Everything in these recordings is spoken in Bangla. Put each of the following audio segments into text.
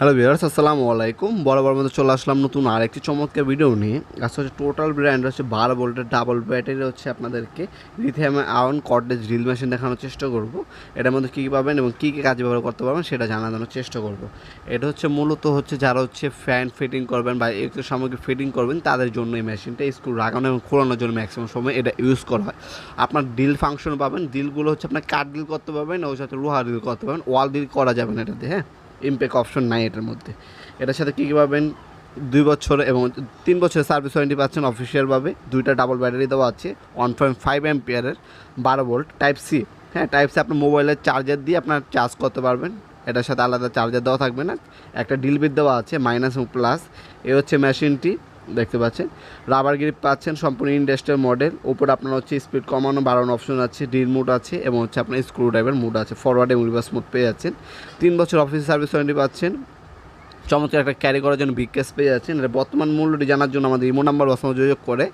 হ্যালো ভিউয়ার্স, আসসালামু আলাইকুম। বরাবর মধ্যে চলে আসলাম নতুন আরেকটি চমৎকার ভিডিও নিয়ে। আজকে হচ্ছে টোটাল ব্র্যান্ড হচ্ছে বারো ভোল্টের ডাবল ব্যাটারি হচ্ছে আপনাদেরকে লিথিয়াম আয়ন কটেজ ড্রিল মেশিন দেখানোর চেষ্টা করব। এটার মধ্যে কী কী পাবেন এবং কী কী কাজে ব্যবহার করতে পারবেন সেটা জানানোর চেষ্টা করব। এটা হচ্ছে মূলত হচ্ছে যারা হচ্ছে ফ্যান ফিটিং করবেন বা একটু সামগ্রী ফিটিং করবেন, তাদের জন্য এই মেশিনটা স্ক্রু লাগানো এবং খোলানোর জন্য ম্যাক্সিমাম সময় এটা ইউজ করা হয়। আপনার ডিল ফাংশন পাবেন। ডিলগুলো হচ্ছে আপনার কাঠ ডিল করতে পারবেন ওই সাথে লোহা ডিল করতে পারবেন ওয়াল ডিল করা যাবে না এটাতে হ্যাঁ? ইমপ্যাক্ট অপশন নাই এটার মধ্যে। এটার সাথে কী কী পাবেন? দুই বছর এবং তিন বছরের সার্ভিস ওয়ারেন্টি পাচ্ছেন অফিসিয়ালভাবে দুইটা ডাবল ব্যাটারি দেওয়া আছে ওয়ান পয়েন্ট ফাইভ এমপিয়ারের বারো ভোল্ট টাইপ সি হ্যাঁ টাইপ সি আপনার মোবাইলের চার্জার দিয়ে আপনার চার্জ করতে পারবেন। এটার সাথে আলাদা চার্জার দেওয়া থাকবে না। একটা ডিল বিট দেওয়া আছে মাইনাস এবং প্লাস এ হচ্ছে মেশিনটি দেখতে পাচ্ছেন। রাবার গ্রিপ পাচ্ছেন, সম্পূর্ণ ইন্ডাস্ট্রিয়াল মডেল উপরে আপনার হচ্ছে স্পিড কমানো বাড়ানো অপশন আছে ডিল মুড আছে, এবং হচ্ছে আপনার স্ক্রু ড্রাইভার মুড আছে। ফরওয়ার্ড এবং রিভার্স মুড পেয়ে যাচ্ছেন। তিন বছর অফিস সার্ভিস ওয়ারেন্টি পাচ্ছেন। চমৎকার একটা ক্যারি করার জন্য বিগ ক্যাশ পেয়ে যাচ্ছেন। এটা বর্তমান মূল্যটি জানার জন্য আমাদের ইমো নাম্বার বসানো যোগাযোগ করে।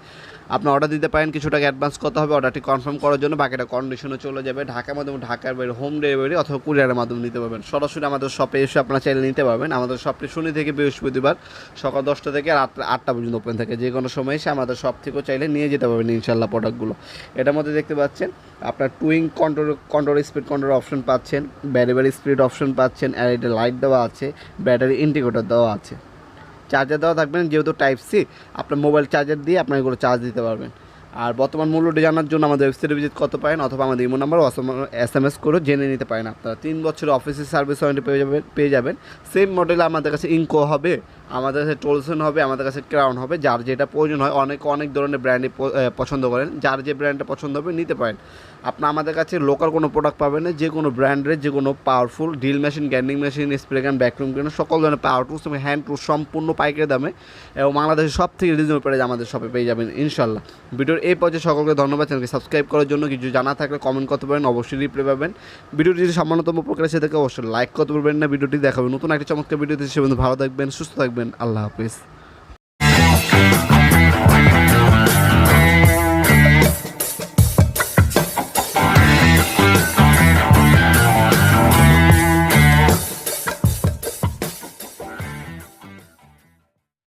আপনি অর্ডার দিতে পারেন, কিছু টাকা অ্যাডভান্স করতে হবে অর্ডারটি কনফার্ম করার জন্য, বাকিটা কন্ডিশনে চলে যাবে। ঢাকার মাধ্যমে ঢাকার বাইরে হোম ডেলিভারি অথবা কুরিয়ারের মাধ্যমে নিতে পারবেন। সরাসরি আমাদের শপে এসে আপনারা চাইলে নিতে পারবেন। আমাদের শপটি শনি থেকে বৃহস্পতিবার সকাল দশটা থেকে রাত আটটা পর্যন্ত ওপেন থাকে। যে কোনো সময় এসে আমাদের শপ থেকেও চাইলে নিয়ে যেতে পারবেন ইনশাল্লাহ প্রোডাক্টগুলো এটার মধ্যে দেখতে পাচ্ছেন, আপনার টুইং control control speed control option পাচ্ছেন ব্যাটারি স্পিড অপশন পাচ্ছেন আর লাইট দেওয়া আছে ব্যাটারি ইন্ডিকেটর দেওয়া আছে। চার্জার দেওয়া থাকবেন যেহেতু টাইপ সি আপনার মোবাইল চার্জার দিয়ে আপনার এগুলো চার্জ দিতে পারবেন। আর বর্তমান মূল্যটি জানার জন্য আমাদের ওয়েবসাইটে ভিজিট কত পারেন অথবা আমাদের imo number S M S করে জেনে নিতে পারেন আপনারা। তিন বছরের অফিসের সার্ভিস ওয়ারেন্টি পেয়ে যাবেন পেয়ে যাবেন। সেম মডেলে আমাদের কাছে ইনকো হবে। আমাদের কাছে টোলসন হবে, আমাদের কাছে ক্রাউন হবে, যার যেটা প্রয়োজন হয়, অনেক অনেক ধরনের ব্র্যান্ডই পছন্দ করেন, যার যে ব্র্যান্ডটা পছন্দ হবে নিতে পারেন। আপনার আমাদের কাছে লোকাল কোনো প্রোডাক্ট পাবেন না, যে কোনো ব্র্যান্ডের যে কোনো powerful drill machine grinding machine spray gun backroom gun সকল ধরনের পাওয়ার টুলস এবং হ্যান্ড টুলস সম্পূর্ণ পাইকারি দামে এবং বাংলাদেশের সব থেকে রিজনেবল প্রাইস আমাদের শপে পেয়ে যাবেন ইনশাল্লাহ ভিডিওর এই পর্যায়ে সকলকে ধন্যবাদ, চ্যানেলকে সাবস্ক্রাইব করার জন্য, কিছু জানা থাকলে কমেন্ট করতে পারেন, অবশ্যই রিপ্লাই পাবেন। ভিডিওটি যদি সামান্যতম প্রকারে সে থেকে, অবশ্যই লাইক করতে পারবেন না, ভিডিওটি দেখাবেন। নতুন একটা চমৎকার ভিডিওতে, সে ভালো থাকবেন, সুস্থ থাকবেন আল্লাহ হাফিজ